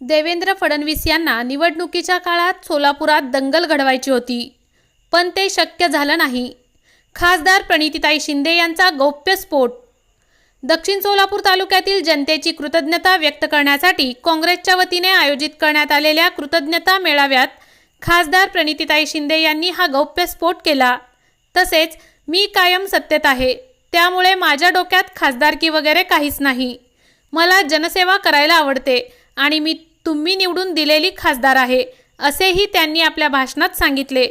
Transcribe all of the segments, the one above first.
देवेंद्र फडणवीस यांना निवडणुकीच्या काळात सोलापुरात दंगल घडवायची होती. पण ते शक्य झालं नाही. खासदार प्रणितीताई शिंदे यांचा गौप्यस्फोट दक्षिण सोलापूर तालुक्यातील जनतेची कृतज्ञता व्यक्त करण्यासाठी काँग्रेसच्या वतीने आयोजित करण्यात आलेल्या कृतज्ञता मेळाव्यात खासदार प्रणितीताई शिंदे यांनी हा गौप्यस्फोट केला. तसेच मी कायम सत्तेत आहे. त्यामुळे माझ्या डोक्यात खासदारकी वगैरे काहीच नाही. मला जनसेवा करायला आवडते आणि मी तुम्ही निवडून दिलेली खासदार आहे असेही त्यांनी आपल्या भाषणात सांगितले.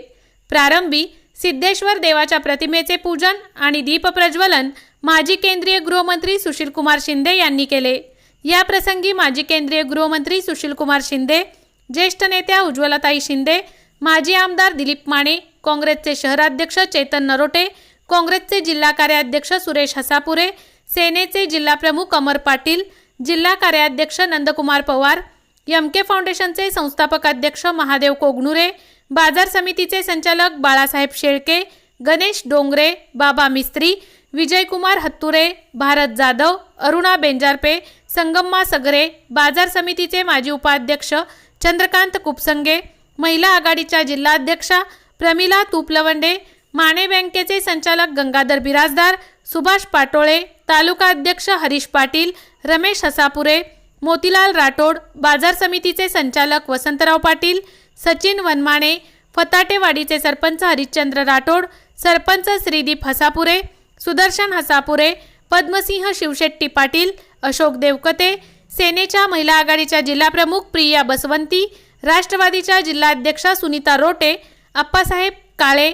प्रारंभी सिद्धेश्वर देवाच्या प्रतिमेचे पूजन आणि दीपप्रज्वलन माजी केंद्रीय गृहमंत्री सुशीलकुमार शिंदे यांनी केले. या प्रसंगी माजी केंद्रीय गृहमंत्री सुशीलकुमार शिंदे ज्येष्ठ नेत्या उज्ज्वलताई शिंदे माजी आमदार दिलीप माने काँग्रेसचे शहराध्यक्ष चेतन नरोटे काँग्रेसचे जिल्हा कार्याध्यक्ष सुरेश हसापुरे सेनेचे जिल्हाप्रमुख अमर पाटील जिल्हा कार्याध्यक्ष नंदकुमार पवार यमके फाउंडेशनचे संस्थापक अध्यक्ष महादेव कोगनुरे बाजार समितीचे संचालक बाळासाहेब शेळके गणेश डोंगरे बाबा मिस्त्री विजयकुमार हत्तुरे भारत जाधव अरुणा बेंजारपे संगम्मा सगरे बाजार समितीचे माजी उपाध्यक्ष चंद्रकांत कुपसंगे महिला आघाडीच्या जिल्हाध्यक्षा प्रमिला तुपलवंडे माने बँकेचे संचालक गंगाधर बिराजदार सुभाष पाटोळे तालुका अध्यक्ष हरीश पाटील रमेश हसापुरे मोतीलाल राठोड बाजार समितीचे संचालक वसंतराव पाटील सचिन वनमाणे फताटेवाडीचे सरपंच हरिश्चंद्र राठोड सरपंच श्रीदीप हसापुरे सुदर्शन हसापुरे पद्मसिंह शिवशेट्टी पाटील अशोक देवकते सेनेच्या महिला आघाडीच्या जिल्हाप्रमुख प्रिया बसवंती राष्ट्रवादीच्या जिल्हाध्यक्षा सुनीता रोटे आप्पासाहेब काळे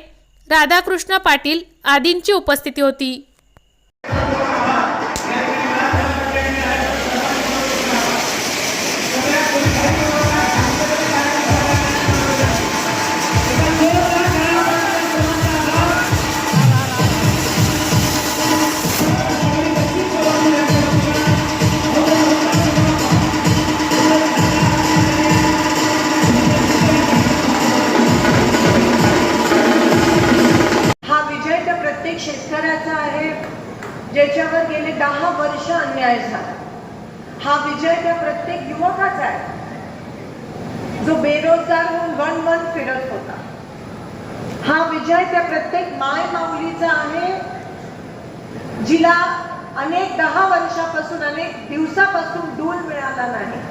राधाकृष्ण पाटील आदींची उपस्थिती होती. वन वन फिरत होता. हा विजय त्या प्रत्येक माय माऊलीचा आहे. जिला अनेक दहा वर्षापासून अनेक दिवसापासून डूल मिळाला नाही.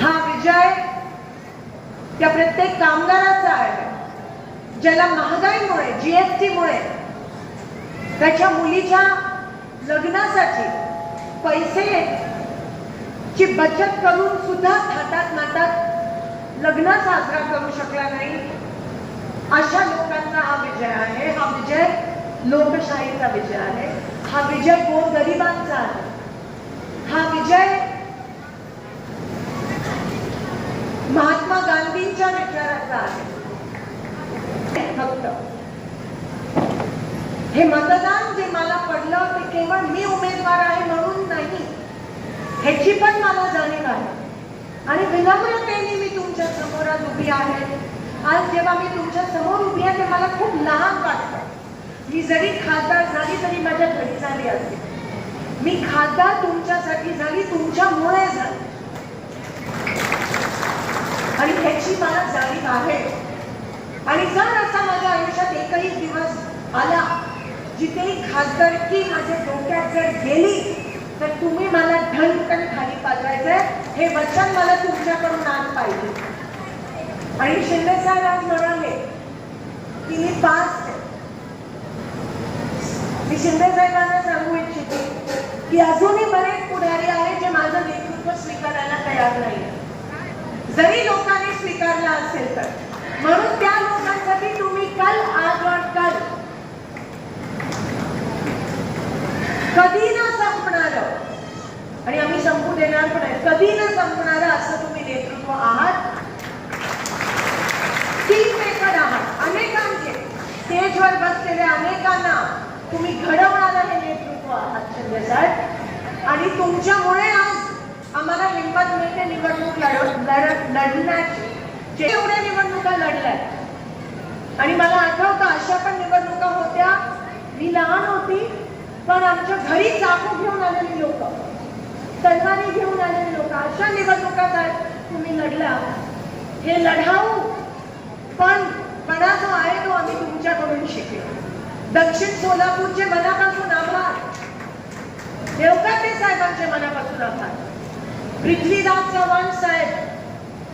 हा विजय त्या प्रत्येक कामगाराचा आहे. ज्याला महागाईमुळे जीएसटी मुळे त्याच्या मुलीच्या लग्नासाठी पैसे ची बचत करून सुद्धा थाटात नाटात लग्न साजरा करू शकला नाही. अशा लोकांचा हा विजय आहे. हा विजय लोकशाहीचा विजय आहे. हा विजय कोण गरिबांचा आहे? हा विजय महात्मा गांधींच्या विचाराचा आहे. फक्त. हे मतदान जे मला पडलं ते केवळ मी उमेदवार आहे म्हणून नाही. ह्याची पण मला जाणीव आहे. आणि विनम्रतेने मी तुमच्यासमोर आज उभी आहे. आज जेव्हा मी तुमच्यासमोर उभी आहे ते मला खूप लहान वाटतं. मी जरी खासदार झाली तरी माझ्या घरी झाली असते. मी खासदार तुमच्यासाठी झाली तुमच्यामुळे झाली. आणि ह्याची मला जाणीव आहे आणि जर असा माझ्या आयुष्यात एकही दिवस आला जिथे खासदारकी माझ्या डोक्यात जर गेली तर तुम्ही मला ढनकन खाली पाजवायचंय हे वचन मला तुमच्याकडून आज पाहिजे. आणि शिंदे साहेब आज म्हणाले की मी पास मी शिंदे साहेबांना सांगू इच्छिते की अजूनही बरेच पुढारी आहेत जे माझं नेतृत्व स्वीकारायला तयार नाही. जरी लोकांनी स्वीकारला असेल तर. म्हणून त्या लोकांसाठी तुम्ही कल आज वाट कल कधी आणि आम्ही संपू देणार पण आहे. कधी न संपणार असं तुम्ही नेतृत्व आहात? टीम मेकर आहात. अनेकांचे. स्टेजवर बसलेल्या अनेकांना तुम्ही घडवणारा हे नेतृत्व आहात शिंदे आणि तुमच्यामुळे आज आम्हाला हिंमत मिळते निवडणूक लढ लढण्याची. जे एवढ्या निवडणुका लढल्या आणि मला आठवतं अशा पण निवडणुका होत्या. मी लहान होती पण आमच्या घरी चाकू घेऊन आलेली लोक. तलवारी घेऊन आलेले लोक लढला हे लढाऊ पण पणा जो आहे तो आम्ही तुमच्याकडून शिकलो. दक्षिण सोलापूरचे मनापासून आभार. देवकाते साहेबांचे मनापासून आभार. पृथ्वीराज चव्हाण साहेब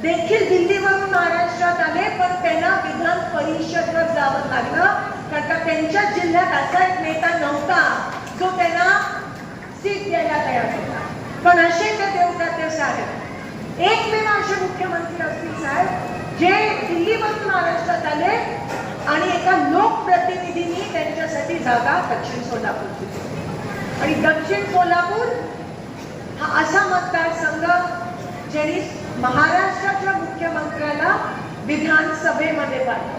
देखील दिल्लीवरून महाराष्ट्रात आले पण त्यांना विधान परिषदवर जावं लागलं कारण का त्यांच्या जिल्ह्यात असा एक नेता नव्हता जो त्यांना सीट द्यायला तयार होता. पण असे ते देवकाते साहेब. एकमेव असे मुख्यमंत्री असतील साहेब जे दिल्लीमधून महाराष्ट्रात आले आणि एका लोकप्रतिनिधींनी त्यांच्यासाठी जागा दक्षिण सोलापूर आणि दक्षिण सोलापूर हा असा मतदारसंघ ज्यांनी महाराष्ट्राच्या मुख्यमंत्र्याला विधानसभेमध्ये पाठवलं.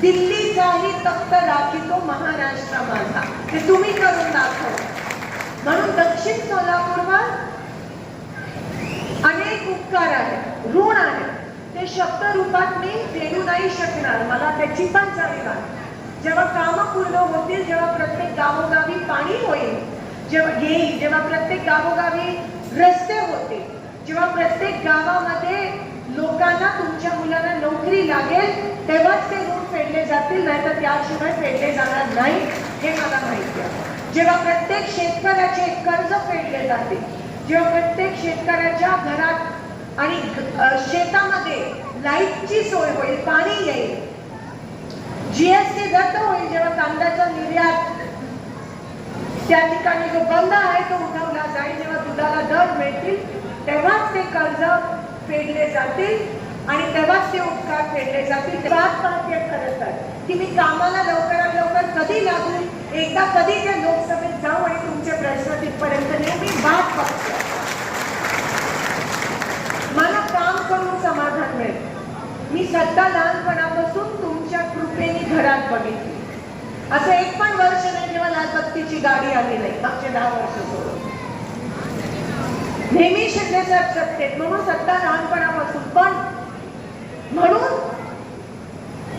दिल्लीचाही तख्त राखीतो महाराष्ट्र माझा ते तुम्ही करून दाखव. म्हणून दक्षिण सोलापूरवर अनेक उपकार आहेत ऋण आहे ते शब्द रूपात मी देऊ नाही शकणार. मला त्याची पण जाणीव आहे. जेव्हा कामं पूर्ण होतील जेव्हा प्रत्येक गावोगावी पाणी होईल जेव्हा येईल जेव्हा प्रत्येक गावोगावी रस्ते होतील जेव्हा प्रत्येक गावामध्ये लोकांना तुमच्या मुलांना नोकरी लागेल तेव्हाच ते ऋण फेडले जातील नाहीतर त्याशिवाय फेडले जाणार नाही हे मला माहिती आहे. जेव्हा प्रत्येक शेतकऱ्याचे कर्ज फेडले जाते जेव्हा प्रत्येक शेतकऱ्याच्या घरात आणि शेतामध्ये लाईटची सोय होईल पाणी येईल जीएसटी रद्द होईल जेव्हा कांद्याचा निर्यात त्या ठिकाणी जो बंद आहे तो उठवला जाईल जेव्हा दुधाला दर मिळतील तेव्हाच ते कर्ज फेडले जातील आणि तेव्हाच ते उपकार फेडले जातील. तेव्हा वाट पाहते की मी कामाला लवकरात लवकर कधी लागू एकदा कधी त्या लोकसभेत जाऊ आणि तुमचे प्रश्न तिथपर्यंत नेऊ मी वाट पाहते मला काम करून समाधान मिळेल. मी सध्या लहानपणापासून तुमच्या कृपेने घरात बघितली. असं एक पण वर्ष नाही जेव्हा लालबत्तीची गाडी आली नाही मागच्या दहा वर्ष सोडून. नेहमी शिंदे साहेब सत्तेत म्हणून सत्ता लहानपणापासून. पण म्हणून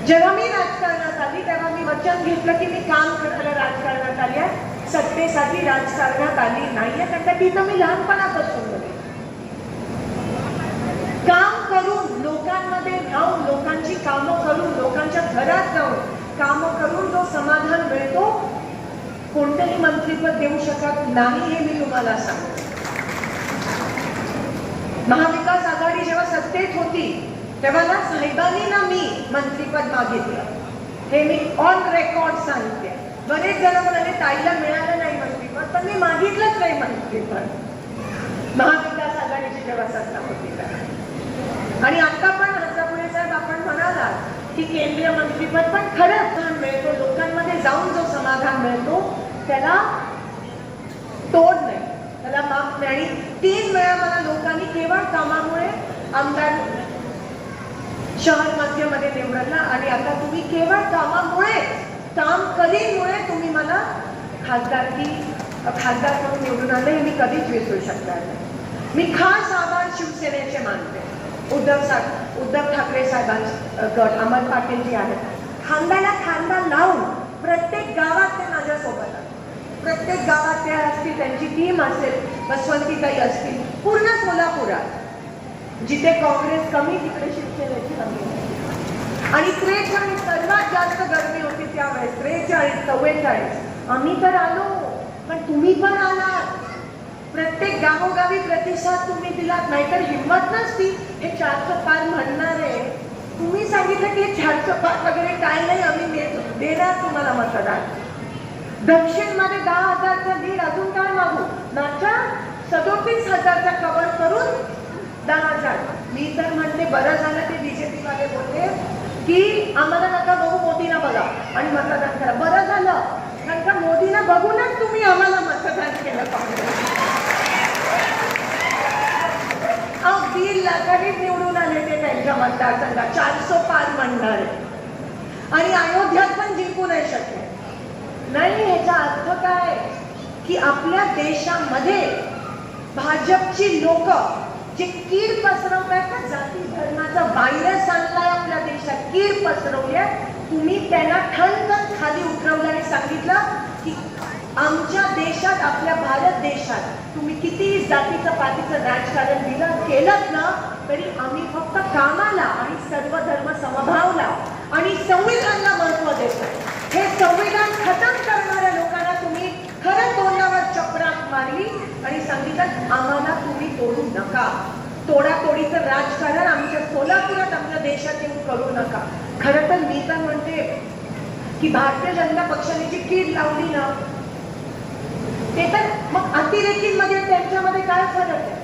जेव्हा मी राजकारणात आली तेव्हा मी वचन घेतलं की मी काम करायला राजकारणात आली आहे. सत्तेसाठी राजकारणात आली नाहीये. कारण का तर मी लहानपणापासून काम करून लोकांमध्ये राहून लोकांची कामं करून लोकांच्या घरात जाऊन कामं करून जो समाधान मिळतो कोणतंही मंत्रीपद देऊ शकत नाही हे मी तुम्हाला सांगतो. महाविकास आघाडी जेव्हा सत्तेत होती तेव्हा ना साहेबांनी ना मी मंत्रीपद मागितलं हे मी ऑन रेकॉर्ड सांगते बरेच जण म्हणाले ताईला मिळालं नाही मंत्रीपद पण मी मागितलंच नाही मंत्रीपद महाविकास आघाडीची जेव्हा सत्ता होती आणि आता पण हजापुरे साहेब आपण म्हणालात की केंद्रीय मंत्रीपद पण खरंच स्थान मिळतो लोकांमध्ये जाऊन जो समाधान मिळतो त्याला तोड नाही त्याला माफ नाही आणि तीन वेळा मला लोकांनी केवळ कामामुळे आमदार शहर मध्यमध्ये निवडला आणि आता तुम्ही केवळ कामामुळे काम कधीमुळे तुम्ही मला खासदारकी खासदार म्हणून निवडून आले हे मी कधीच विसरू शकणार नाही. मी खास आभार शिवसेनेचे मानते. उद्धव सा उद्धव ठाकरे साहेबांचे गट अमर पाटील जी आहेत खांद्याला खांदा लावून प्रत्येक गावात ते माझ्यासोबत प्रत्येक गावात त्या असतील त्यांची टीम असेल बसवंतीताई असतील पूर्ण सोलापुरात. जिथे काँग्रेस कमी तिकडे शिवसेनेची कमी. आणि त्रेचाळीस सर्वात जास्त गर्दी होती त्यावेळेस त्रेचाळीस चव्वेचाळीस. आम्ही तर आलो पण तुम्ही पण आलात. प्रत्येक गावोगावी प्रतिसाद तुम्ही दिलात नाहीतर हिंमत नसती. हे चारशे पार आहे तुम्ही सांगितलं की चारचं पाच वगैरे काय नाही आम्ही देतो देणार तुम्हाला मतदान. दक्षिणमध्ये दहा हजारचा लीड अजून काय मागू? नाच्या सदोतीस हजारचा कव्हर करून दहा हजार मी तर म्हणते बरं झालं ते बीजेपी वाले बोलले की आम्हाला नका बघू मोदींना बघा आणि मतदान करा. बरं झालं. कारण का मोदींना बघूनच तुम्ही आम्हाला मतदान केलं पाहिजे. अहो दीड लाखांनी निवडून आले ते त्यांच्या मतदारसंघात. चारशे पार म्हणणारे आणि अयोध्यात पण जिंकू नाही शकले. नाही ह्याचा अर्थ काय? की आपल्या देशामध्ये भाजपची लोक जे कीड पसरवतायत ना जाती धर्माचा व्हायरस आणलाय आपल्या देशात. कीड पसरवल्या. तुम्ही त्यांना ठणकन खाली उतरवलं आणि सांगितलं की आमच्या देशात आपल्या भारत देशात तुम्ही किती जातीचं पातीचं राजकारण दिलं केलं ना तरी आम्ही फक्त कामाला आणि सर्व धर्म समभावला आणि संविधानाला महत्त्व देतो हे संविधान खतम कर लोकांना तुम्ही खरं तोंडावर चक्रात मारली आणि सांगितलं आम्हाला तुम्ही तोडू नका. तोडातोडीचं राजकारण आमच्या सोलापुरात आपल्या देशात येऊन करू नका. खरं तर मी तर म्हणते की भारतीय जनता पक्षाने जी कीड लावली ना ते तर मग अतिरेकींमध्ये त्यांच्यामध्ये काय फरक आहे?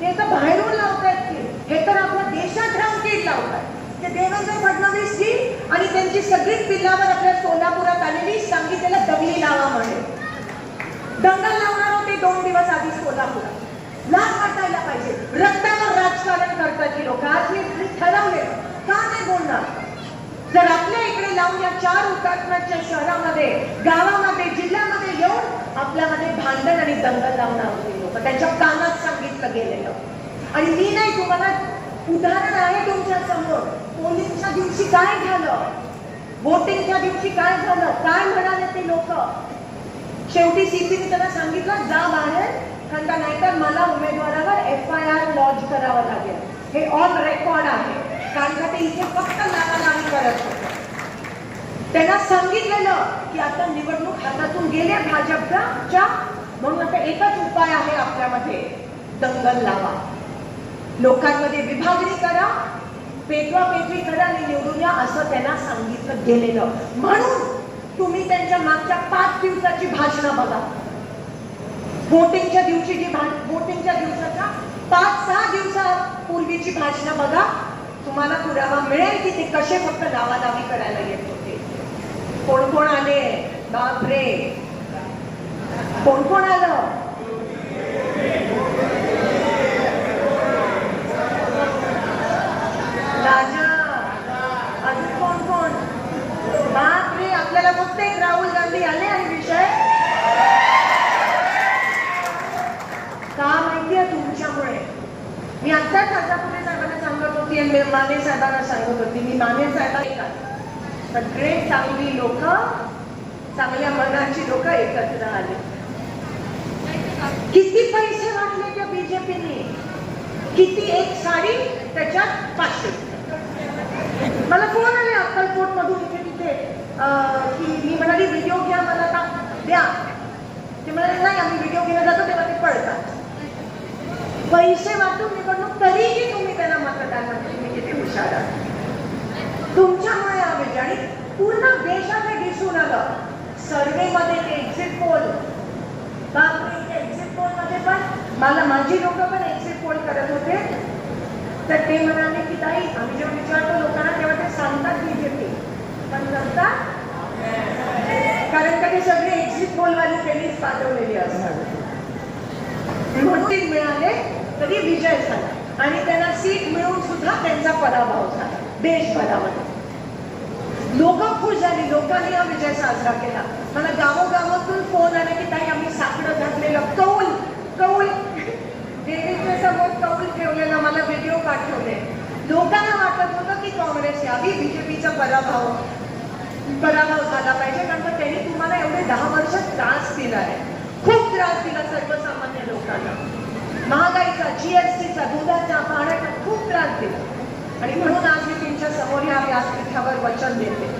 ते तर बाहेरून लावतायत कीड. हे तर आपल्या देशात राहून कीड लावतात ते देवेंद्र फडणवीस जी आणि त्यांची सगळीच पिल्लावर आपल्या सोलापुरात आलेली सांगितलेलं दगली लावा म्हणे दंगल लावणार होते दोन दिवस आधी सोलापुरात लाज वाटायला पाहिजे. रक्तावर राजकारण करतात ही लोक. आज मी ठरवले. का नाही बोलणार? जर आपल्या इकडे लावून या चार हुतात्म्याच्या शहरामध्ये गावामध्ये जिल्ह्यामध्ये येऊन आपल्यामध्ये भांडण आणि दंगल लावणार होते लोक. त्यांच्या कानात सांगितलं गेलेलं. आणि मी नाही तुम्हाला उदाहरण आहे तुमच्यासमोर. पोलिसच्या दिवशी काय झालं? वोटिंगच्या दिवशी काय झालं? काय म्हणाले ते लोक? शेवटी सीपीने त्यांना सांगितलं जा बाहेर कारण का नाहीतर मला उमेदवारावर एफ आय आर लॉन्च करावं लागेल. हे ऑन रेकॉर्ड आहे. कारण का ते इथे फक्त नावानावी करत होते. त्यांना सांगितलेलं की आता निवडणूक हातातून गेले भाजपच्या म्हणून आता एकच उपाय आहे आपल्यामध्ये दंगल लावा. लोकांमध्ये विभागणी करा पेटवा पेटवी करा आणि निवडून या असं त्यांना सांगितलं गेलेलं. म्हणून तुम्ही त्यांच्या मागच्या पाच दिवसाची भाषणं बघा. वोटिंगच्या दिवशी जी वोटिंगच्या दिवसाच्या पाच सहा दिवसापूर्वीची भाषणं बघा. तुम्हाला पुरावा मिळेल की ते कसे फक्त दावादावी करायला येत होते. कोण कोण आले? बापरे. कोण कोण आलं राजा अजून कोण कोण बापरे आपल्याला फक्त एक राहुल गांधी आले आणि विषय का माहितीये तुमच्यामुळे मी आत्ताच आतापुढे साहेबांना सांगत होती आणि मी माने साहेबांना सांगत होती. मी माने साहेबांना सगळे चांगली लोक चांगल्या मनाची लोक एकत्र आले. किती पैसे वाटले त्या बीजेपीने किती एक साडी त्याच्यात पाचशे. मला फोन आले अक्कलकोट मधून इथे तिथे. अं, की मी म्हणाली व्हिडिओ घ्या मला द्या. ते म्हणाले नाही आम्ही व्हिडिओ घेऊन जातो तेव्हा ते पळतात. पैसे वाटून निवडणूक तरीही तुम्ही त्याला मतदान म्हणते तुम्ही किती हुशार आहात. तुमच्यामुळे हा आणि पूर्ण देशात दिसून आलं. सर्वे मध्ये ते एक्झिट पोल बापरे ते एक्झिट पोलमध्ये पण मला माझी लोक पण एक्झिट पोल करत होते. तर ते म्हणाले की ताई आम्ही जेव्हा विचारतो लोकांना तेव्हा ते सांगतात बीजेपी पण नंतर कारण का ते सगळे एक्झिट पोल वाली त्यांनीच पाठवलेली असतात. म्हणून मिळाले तरी विजय झाला. आणि त्यांना सीट मिळून सुद्धा त्यांचा पराभव झाला. देशभरामध्ये. लोक खुश झाली. लोकांनी हा विजय साजरा केला. मला गावोगावातून फोन आला की ताई आम्ही साकडं घातलेलं कौल कौल. देवीच्या समोर कौल ठेवलेला मला व्हिडिओ पाठवले. लोकांना वाटत होतं की काँग्रेस यावी बीजेपीचा पराभव पराभव झाला पाहिजे. कारण का त्यांनी तुम्हाला एवढे दहा वर्ष त्रास दिला आहे खूप त्रास दिला सर्वसामान्य लोकांना. महागाईचा जीएसटीचा दुधाचा पाण्याचा खूप त्रास दिला. आणि म्हणून आज मी तुमच्यासमोर या व्यासपीठावर वचन देते.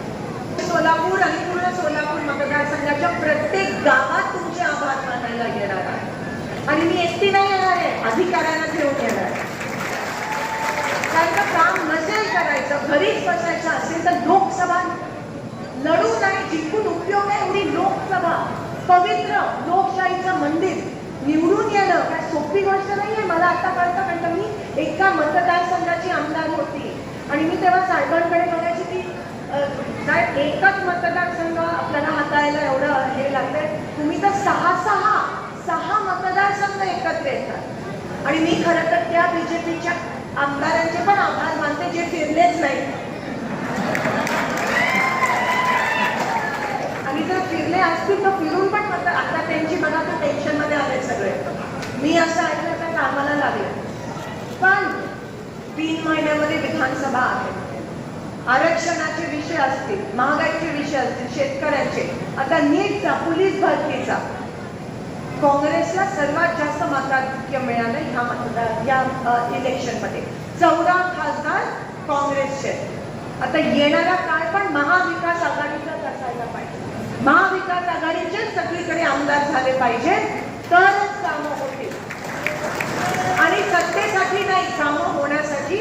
सोलापूर आणि पूर्ण सोलापूर मतदारसंघाच्या प्रत्येक गावात तुमचे आभार मानायला येणार आहे. आणि मी एकटी नाही येणार आहे अधिकाऱ्यांना घेऊन येणार आहे. त्यांचं काम नसेल करायचं घरीच बसायचं असेल तर लोकसभा. लढून आणि जिंकून उपयोग आहे एवढी लोकसभा. पवित्र लोकशाहीचं मंदिर. निवडून येणं काय सोपी गोष्ट नाही आहे मला आता कळतं कारण मी एका मतदारसंघाची आमदार होती. आणि मी तेव्हा साहेबांकडे बघायची की काय एकच मतदारसंघ आपल्याला हाताळायला एवढं हे लागतंय तुम्ही तर सहा सहा सहा मतदारसंघ एकत्र येतात. आणि मी खरं तर त्या बीजेपीच्या आमदारांचे पण आभार मानते जे फिरलेच नाही आणि जर असतील तर फिरून पण आता त्यांची बघा तर टेन्शनमध्ये आले सगळे. मी असं ऐकलं तर कामाला लागले. पण तीन महिन्यामध्ये विधानसभा आहे. आरक्षणाचे विषय असतील महागाईचे विषय असतील शेतकऱ्यांचे. आता नीटचा पोलीस भरतीचा. काँग्रेसला सर्वात जास्त मताधिक्य मिळालं ह्या मतदार या इलेक्शनमध्ये चौदा खासदार काँग्रेसचे. आता येणारा काळ पण महाविकास आघाडीचाच असायला पाहिजे. महाविकास आघाडीचे सगळीकडे आमदार झाले पाहिजे तरच कामं होतील. आणि सत्तेसाठी नाही कामं होण्यासाठी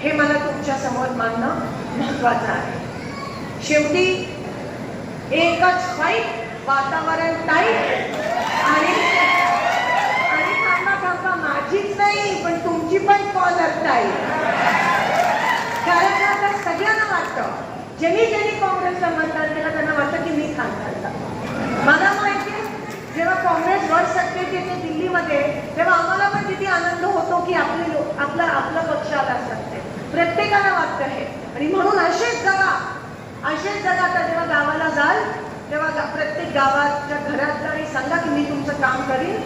हे मला तुमच्यासमोर मानणं महत्वाचं आहे. शेवटी एकच फाईट वातावरण टाईट आणि आणि थांबा थांबा माझीच नाही पण तुमची पण कॉलर टाईट कारण आता सगळ्यांना वाटतं ज्यांनी ज्यांनी काँग्रेसला मतदान केलं त्यांना वाटतं की मी खासदार मला माहिती आहे जेव्हा काँग्रेस वर सत्तेत येते दिल्लीमध्ये तेव्हा आम्हाला पण किती आनंद होतो की आपले लोक आपला आपला पक्ष आला सत्ते प्रत्येकाला वाटतं हे. आणि म्हणून असेच जगा. असेच जगा आता जेव्हा गावाला जाल तेव्हा प्रत्येक गावाच्या घरात जा आणि सांगा की मी तुमचं काम करीन.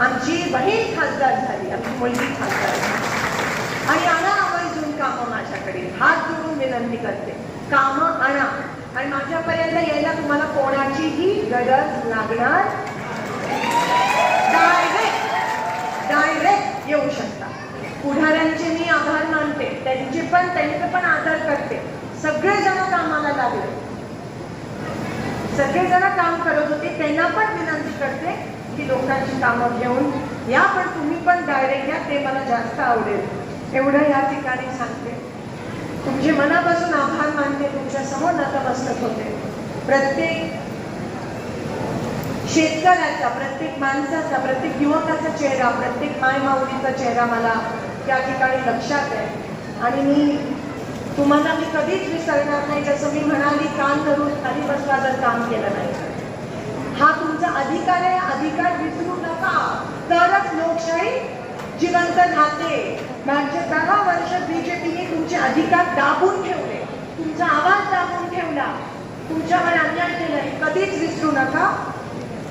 आमची बहीण खासदार झाली आमची मुलगी खासदार झाली. आणि आणा आवर्जून कामं माझ्याकडे. हात जोडून विनंती करते. कामं आणा. आणि माझ्यापर्यंत यायला तुम्हाला कोणाचीही गरज लागणार डायरेक्ट डायरेक्ट येऊ शकता. पुढाऱ्यांचे मी आभार मानते. त्यांचे पण त्यांचे पण आदर करते. सगळेजण कामाला लागले. सगळेजण काम करत होते. त्यांना पण विनंती करते की लोकांची कामं घेऊन या पण तुम्ही पण डायरेक्ट या. ते मला जास्त आवडेल. एवढं या ठिकाणी सांगते. तुमचे मनापासून आभार मानते तुमच्यासमोर नतमस्तक होते. प्रत्येक शेतकऱ्याचा प्रत्येक माणसाचा प्रत्येक युवकाचा चेहरा प्रत्येक मायमाऊलीचा चेहरा मला त्या ठिकाणी लक्षात आहे. आणि मी तुम्हाला मी कधीच विसरणार नाही जसं मी म्हणाली काम धरून खाली बसला जर काम केलं नाही. हा तुमचा अधिकार आहे अधिकार विसरू नका. तरच लोकशाही जिवंत राहते. मागचे दहा वर्ष बीजेपी अधिकार दाबून ठेवले. तुमचा आवाज दाबून ठेवला. तुमच्यावर अन्याय केलाय. कधीच विसरू नका.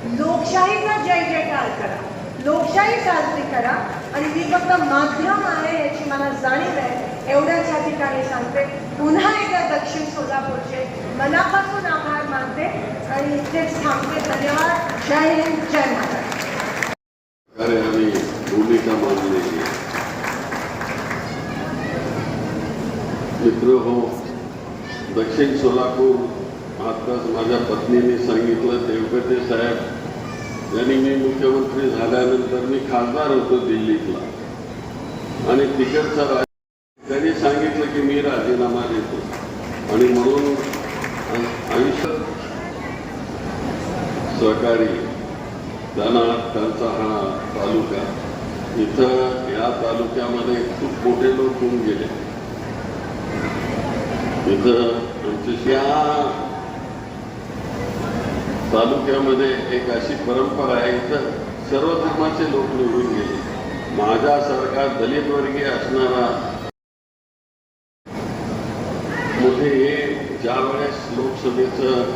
लोकशाहीचा जय जयकार करा? लोकशाही साजरी करा. आणि मी फक्त माध्यम आहे याची मला जाणीव आहे. एवढ्याच या ठिकाणी सांगते. पुन्हा एकदा दक्षिण सोलापूरचे मनापासून आभार मानते. आणि इथेच थांबते. धन्यवाद. जय हिंद. जय महाराष्ट्र कार्य आम्ही भूमिका मांडलेली आहे. मित्र हो दक्षिण सोलापूर आताच माझ्या पत्नीने सांगितलं देवकते साहेब यांनी मी मुख्यमंत्री झाल्यानंतर मी खासदार होतो दिल्लीतला. आणि तिकडचा राज त्यांनी सांगितलं की मी राजीनामा देतो. आणि म्हणून आयुष्य आयुष्यात सहकारी त्यांना त्यांचा हा तालुका. इथं या तालुक्यामध्ये खूप मोठे लोक होऊन गेले. इथं या तालुक्यामध्ये एक अशी परंपरा आहे इथं सर्व धर्माचे लोक निवडून गेले. माझ्यासारखा दलित वर्गीय असणारा मोठे हे ज्या वेळेस लोकसभेचं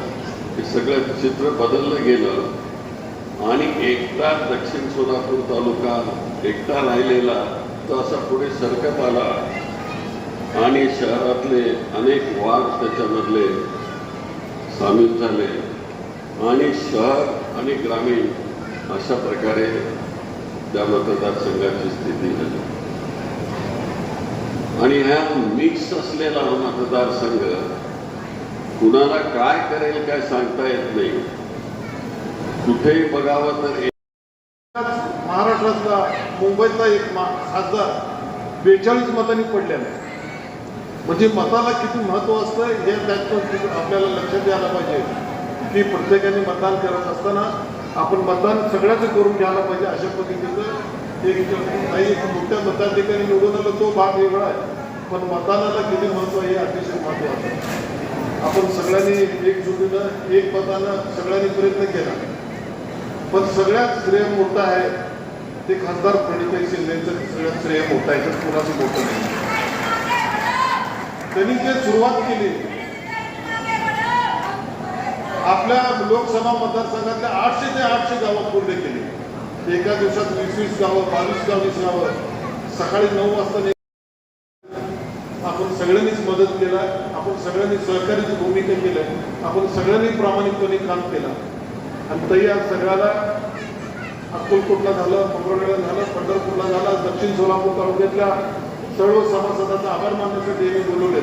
हे सगळं चित्र बदललं गेलं आणि एकटा दक्षिण सोलापूर तालुका एकटा राहिलेला तो असा पुढे सरकत आला. आणि शहरातले अनेक वाद त्याच्यामधले सामील झाले. आणि शहर आणि ग्रामीण अशा प्रकारे त्या मतदारसंघाची स्थिती झाली. आणि ह्या मिक्स असलेला हा मतदारसंघ कुणाला काय करेल काय सांगता येत नाही. कुठेही बघावं तर महाराष्ट्रातला मुंबईतला एक खासदार बेचाळीस मतांनी पडलेला आहे. म्हणजे मताला किती महत्त्व असतं हे त्यातून आपल्याला लक्षात द्यायला पाहिजे. की प्रत्येकाने मतदान करत असताना आपण मतदान सगळ्याचं करून घ्यायला पाहिजे अशा पद्धतीचं एक काही मोठ्या मताधिकारी निवडून आलं तो भाग वेगळा आहे. पण मतदानाला किती महत्त्व आहे हे अतिशय महत्वाचं आपण सगळ्यांनी एकजुटीनं एक मतानं सगळ्यांनी प्रयत्न केला. पण सगळ्यात श्रेय मोठं आहे ते खासदार प्रणिताई शिंदेचं सगळ्यात श्रेय मोठं आहे तर कुणाचं मोठं नाही? त्यांनी ते सुरुवात केली आपल्या लोकसभा मतदारसंघातल्या आठशे ते आठशे गावं पूर्ण केली. एका दिवसात वीस वीस गावं बावीस बावीस गावं. सकाळी नऊ वाजता आपण सगळ्यांनीच मदत केला आपण सगळ्यांनी सहकार्याची भूमिका केली आपण सगळ्यांनी प्रामाणिकपणे काम केलं. आणि तरी आज सगळ्याला अक्कलकोटला झालं मंगळवेढा झालं पंढरपूरला झालं दक्षिण सोलापूर तालुक्यातल्या सर्व सभासदांचा आभार मानण्यासाठी हे बोलवले.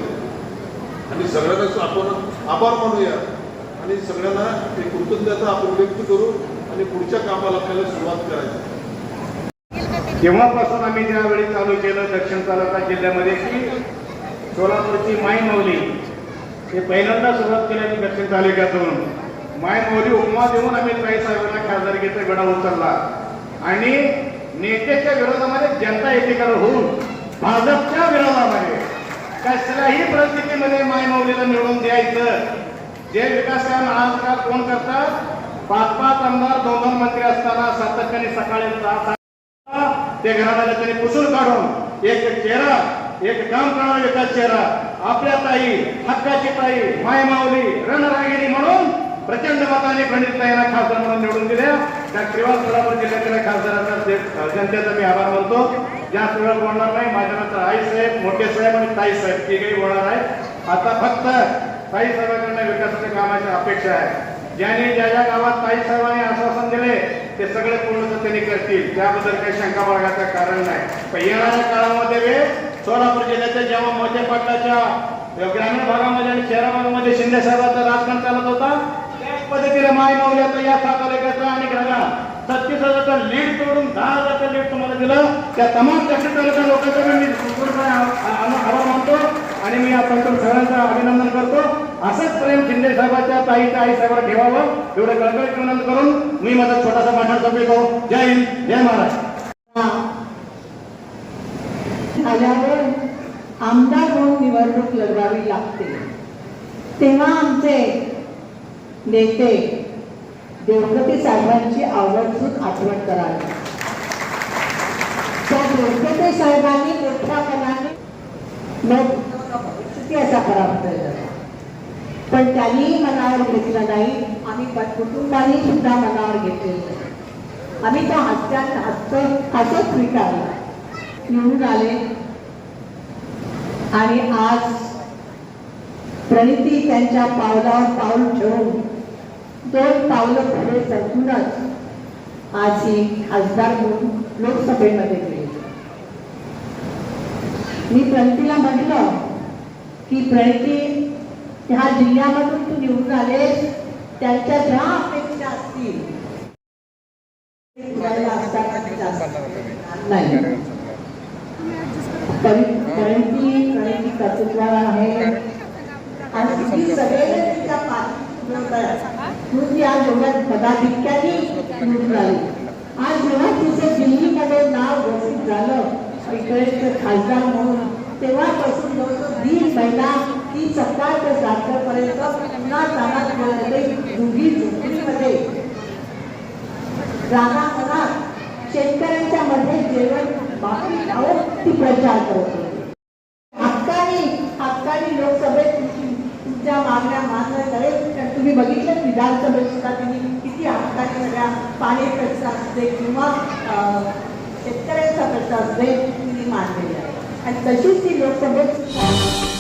आणि सगळ्यांनाच आपण आभार मानूया. आणि सगळ्यांना ते कृतज्ञता आपण व्यक्त करू आणि पुढच्या कामाला आपल्याला सुरुवात करायची. तेव्हापासून आम्ही ज्यावेळी चालू केलं दक्षिण तालुका जिल्ह्यामध्ये की सोलापूरची माय माऊली हे पहिल्यांदा सुरुवात केली आम्ही दक्षिण तालुक्यातून. माय माऊली उपमा देऊन आम्ही काही साहेबांना खासदारकीचा गडा उचलला. आणि नेत्याच्या विरोधामध्ये जनता एकीकडे होऊन भाजपच्या विरोधामध्ये कसल्याही परिस्थितीमध्ये मायमाऊलीला मिळवून निवडून द्यायचं. जे विकास काम आजकाल कोण करतात? पाच पाच आमदार दोन दोन मंत्री असताना सातत्याने सकाळी सहा ते घराला त्यांनी पुसून काढून एक चेहरा एक काम करणारा एका चेहरा आपल्या ताई हक्काची ताई मायमाऊली रणरागिणी म्हणून प्रचंड मताने प्रणित ताईंना खासदार म्हणून निवडून दिल्या. त्या श्रीवास सोलापूर जिल्ह्यातील खासदारांचा जनतेचा मी आभार मानतो. या वेळ बोलणार नाही. माझ्या नंतर आई साहेब मोठे साहेब आणि ताई साहेब तिघही बोलणार आहे आता फक्त ताई साहेबांकडून विकासाच्या कामाची अपेक्षा आहे. ज्यांनी ज्या ज्या गावात ताई साहेबांनी आश्वासन दिले ते सगळे पूर्ण त्यांनी करतील. त्याबद्दल काही शंका बाळगायचं कारण नाही. पण येणाऱ्या काळामध्ये सोलापूर जिल्ह्याच्या जेव्हा मोठ्या पाटलाच्या ग्रामीण भागामध्ये आणि शहरा भागामध्ये शिंदे साहेबांचं राजकारण चालत होता त्याच पद्धतीने माय मावल्याचं या सात आणि घरा सत्तीस हजारचं लीड तोडून दहा हजारचा लीड तुम्हाला दिलं. त्या तमाम दक्षिण तालुका लोकांचा मी आभार मानतो आणि मी आपण सगळ्यांचं अभिनंदन करतो. असंच प्रेम शिंदे साहेबाच्या ताईच्या आई साहेबांना ठेवावं. एवढं कळकळीत विनंत करून मी माझा छोटासा भाषण संपवितो. जय हिंद जय महाराष्ट्र झाल्यावर आमदार म्हणून निवडणूक लढवावी लागते. तेव्हा आमचे नेते देवगते साहेबांची आवर्जून आठवण करावी. त्या देवगते साहेबांनी मोठ्यापणाने मग असा पराभव पण त्यांनी मनावर घेतलं नाही. आम्ही कुटुंबाने सुद्धा मनावर घेतलेलं नाही. आम्ही त्या हस्त्यात हस्त हसत स्वीकारला. निवडून आले. आणि आज प्रणिती त्यांच्या पावलावर पाऊल ठेवून दोन पावलं पुढे सरकूनच आज ही खासदार म्हणून लोकसभेमध्ये गेली. मी प्रणतीला म्हटलं की प्रणती ह्या जिल्ह्यामधून तू निवडून आलेस त्यांच्या ज्या अपेक्षा असतील नाही. प्रणिती प्रणिती कर्तृत्वाला आहे. आणि तुम्ही सगळे तिच्या आज एवढ्या पदाधिक्याने निवडून आली. आज जेव्हा तुझं दिल्लीमध्ये नाव घोषित झालं इकडे खासदार म्हणून तेव्हापासून जवळजवळ दीड महिना ती सकाळ ते रात्रपर्यंत पुन्हा जाणार दुधी झोपडीमध्ये. राणा मनात शेतकऱ्यांच्या मध्ये जेवण बाकी खाऊन ती प्रचार करतो होती हक्कानी हक्कानी लोकसभेत तुमची तुमच्या मागण्या मान्य करेल तर तुम्ही बघितलं त्यांनी म्हणजे किती हक्काने सगळ्या पाणी प्रश्न असते किंवा शेतकऱ्यांचा खर्च असते तिने मांडलेला आहे. आणि तशीच ती लोकसभेत